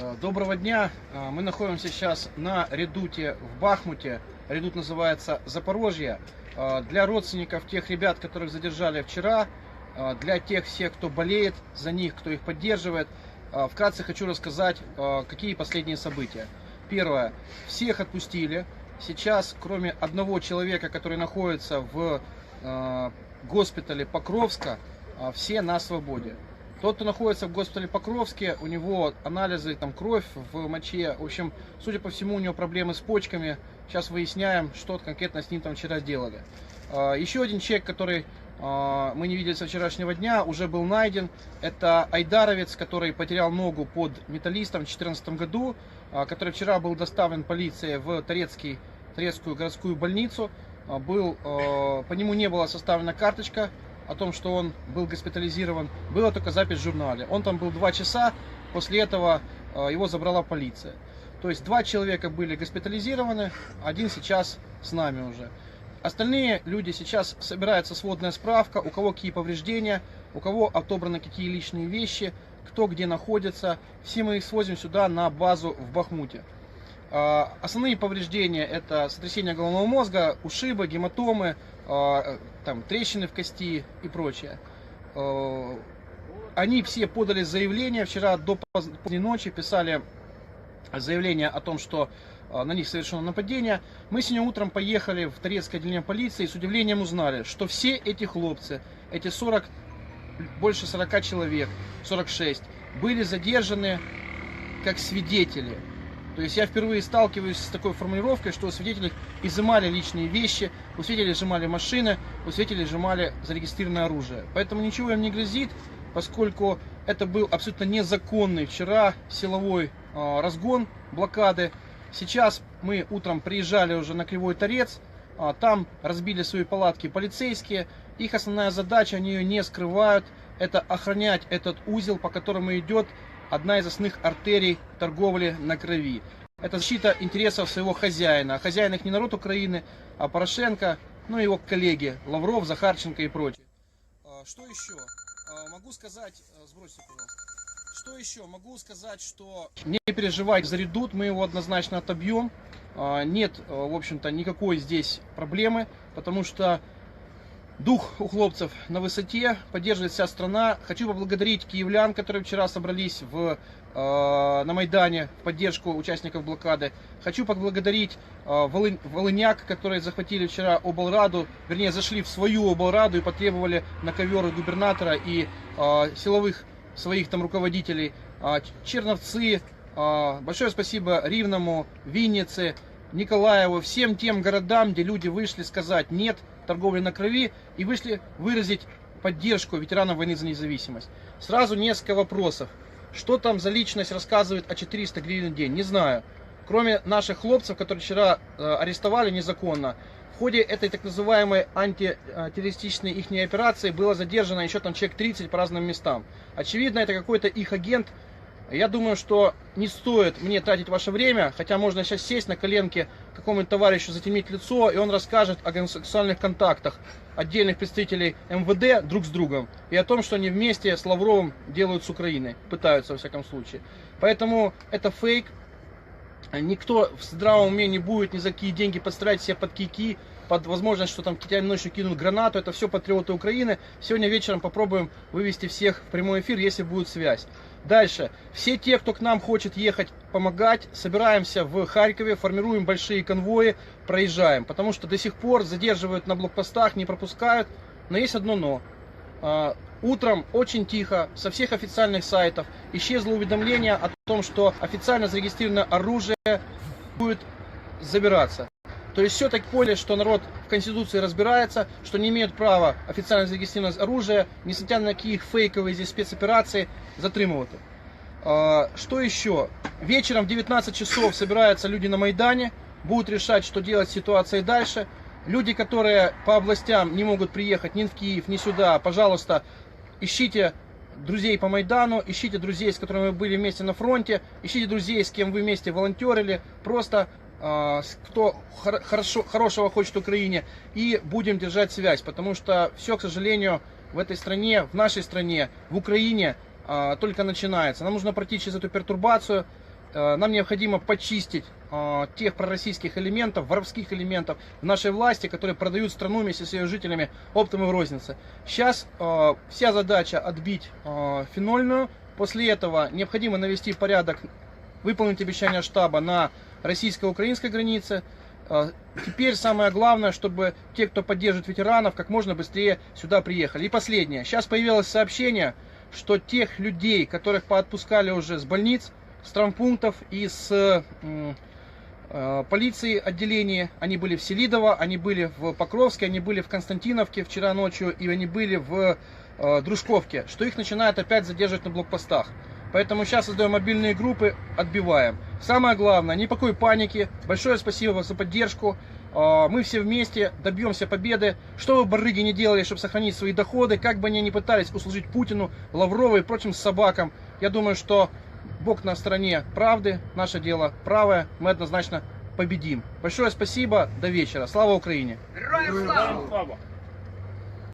Э, Доброго дня. Э, Мы находимся сейчас на редуте в Бахмуте. Редут называется Запорожье. Э, Для родственников тех ребят, которых задержали вчера, для тех всех, кто болеет за них, кто их поддерживает, вкратце хочу рассказать, какие последние события. Первое. Всех отпустили. Сейчас, кроме одного человека, который находится в госпитале Покровска, все на свободе. Тот, кто находится в госпитале Покровске, у него анализы, там кровь в моче. В общем, судя по всему, у него проблемы с почками. Сейчас выясняем, что конкретно с ним там вчера сделали. А, Еще один человек, который а, мы не видели со вчерашнего дня, уже был найден. Это Айдаровец, который потерял ногу под металлистом в 2014 году, а, который вчера был доставлен полицией в Торецкий, Торецкую городскую больницу. Был, по нему не была составлена карточка о том, что он был госпитализирован. Была только запись в журнале. Он там был два часа, после этого э, его забрала полиция. То есть два человека были госпитализированы, один сейчас с нами уже. Остальные люди сейчас собирается сводная справка, у кого какие повреждения, у кого отобраны какие личные вещи, кто где находится. Все мы их свозим сюда на базу в Бахмуте. А, Основные повреждения это сотрясение головного мозга, ушибы, гематомы, а, там, трещины в кости и прочее. А, Они все подали заявление вчера до поз- поздней ночи, писали заявление о том, что на них совершено нападение. Мы сегодня утром поехали в Торецкое отделение полиции и с удивлением узнали, что все эти хлопцы, эти 40, больше 40 человек, 46, были задержаны как свидетели. То есть я впервые сталкиваюсь с такой формулировкой, что у свидетелей изымали личные вещи, у свидетелей изымали машины, у свидетелей изымали зарегистрированное оружие. Поэтому ничего им не грозит, поскольку это был абсолютно незаконный вчера силовой а, разгон блокады. Сейчас мы утром приезжали уже на Кривой Торец, а, там разбили свои палатки полицейские. Их основная задача, они ее не скрывают, это охранять этот узел, по которому идет одна из основных артерий торговли на крови. Это защита интересов своего хозяина. А хозяин их не народ Украины, а Порошенко, ну и его коллеги Лавров, Захарченко и прочие. А, Что еще? А, Могу сказать, а, сбросьте, пожалуйста. Что еще? Могу сказать, что не переживайте за редут, мы его однозначно отобьем. Нет, в общем-то, никакой здесь проблемы, потому что дух у хлопцев на высоте, поддерживает вся страна. Хочу поблагодарить киевлян, которые вчера собрались в, э, на Майдане в поддержку участников блокады. Хочу поблагодарить э, волы- волыняк, которые захватили вчера облраду, вернее зашли в свою облраду и потребовали на ковер у губернатора и э, силовых своих там руководителей. А, Черновцы, а, большое спасибо Ривному, Виннице, Николаеву, всем тем городам, где люди вышли сказать нет торговли на крови и вышли выразить поддержку ветеранам войны за независимость. Сразу несколько вопросов. Что там за личность рассказывает о 400 гривен в день? Не знаю. Кроме наших хлопцев, которые вчера э, арестовали незаконно, в ходе этой так называемой антитеррористической их операции было задержано еще там человек 30 по разным местам. Очевидно, это какой-то их агент. Я думаю, что не стоит мне тратить ваше время, хотя можно сейчас сесть на коленке какому-нибудь товарищу, затемнить лицо, и он расскажет о гомосексуальных контактах отдельных представителей МВД друг с другом и о том, что они вместе с Лавровым делают с Украиной, пытаются во всяком случае. Поэтому это фейк, Никто в здравом уме не будет ни за какие деньги подставлять себя под кики, под возможность, что там тебя ночью кинут гранату. Это все патриоты Украины. Сегодня вечером попробуем вывести всех в прямой эфир, если будет связь. Дальше. Все те, кто к нам хочет ехать помогать, собираемся в Харькове, формируем большие конвои, проезжаем. Потому что до сих пор задерживают на блокпостах, не пропускают. Но есть одно но. Утром очень тихо со всех официальных сайтов исчезло уведомление о том, что официально зарегистрированное оружие будет забираться. То есть все так поняли, что народ в Конституции разбирается, что не имеют права официально зарегистрированное оружие, несмотря на какие фейковые здесь спецоперации, затримувати. А, Что еще? Вечером в 19 часов собираются люди на Майдане, будут решать, что делать с ситуацией дальше. Люди, которые по областям не могут приехать ни в Киев, ни сюда, пожалуйста, ищите друзей по Майдану, ищите друзей, с которыми вы были вместе на фронте, ищите друзей, с кем вы вместе волонтерили, просто с- кто хор- хорошо, хорошего хочет Украине, и будем держать связь, потому что все, к сожалению, в этой стране, в нашей стране, в Украине э, только начинается. Нам нужно пройти через эту пертурбацию, нам необходимо почистить э, тех пророссийских элементов, воровских элементов в нашей власти, которые продают страну вместе с ее жителями оптом и в рознице. Сейчас э, вся задача отбить э, фенольную. После этого необходимо навести порядок, выполнить обещание штаба на российско-украинской границе. Э, Теперь самое главное, чтобы те, кто поддерживает ветеранов, как можно быстрее сюда приехали. И последнее. Сейчас появилось сообщение, что тех людей, которых поотпускали уже с больниц, травмпунктов и с э, полиции отделения, они были в Селидово, они были в Покровске, они были в Константиновке вчера ночью и они были в э, Дружковке, что их начинают опять задерживать на блокпостах. Поэтому сейчас создаем мобильные группы, отбиваем. Самое главное, никакой паники. Большое спасибо вам за поддержку. А, Мы все вместе добьемся победы. Что бы барыги не делали, чтобы сохранить свои доходы, как бы они ни пытались услужить Путину, Лаврову и прочим собакам, я думаю, что Бог на стороне правды, наше дело правое, мы однозначно победим. Большое спасибо, до вечера. Слава Украине! Героям слава!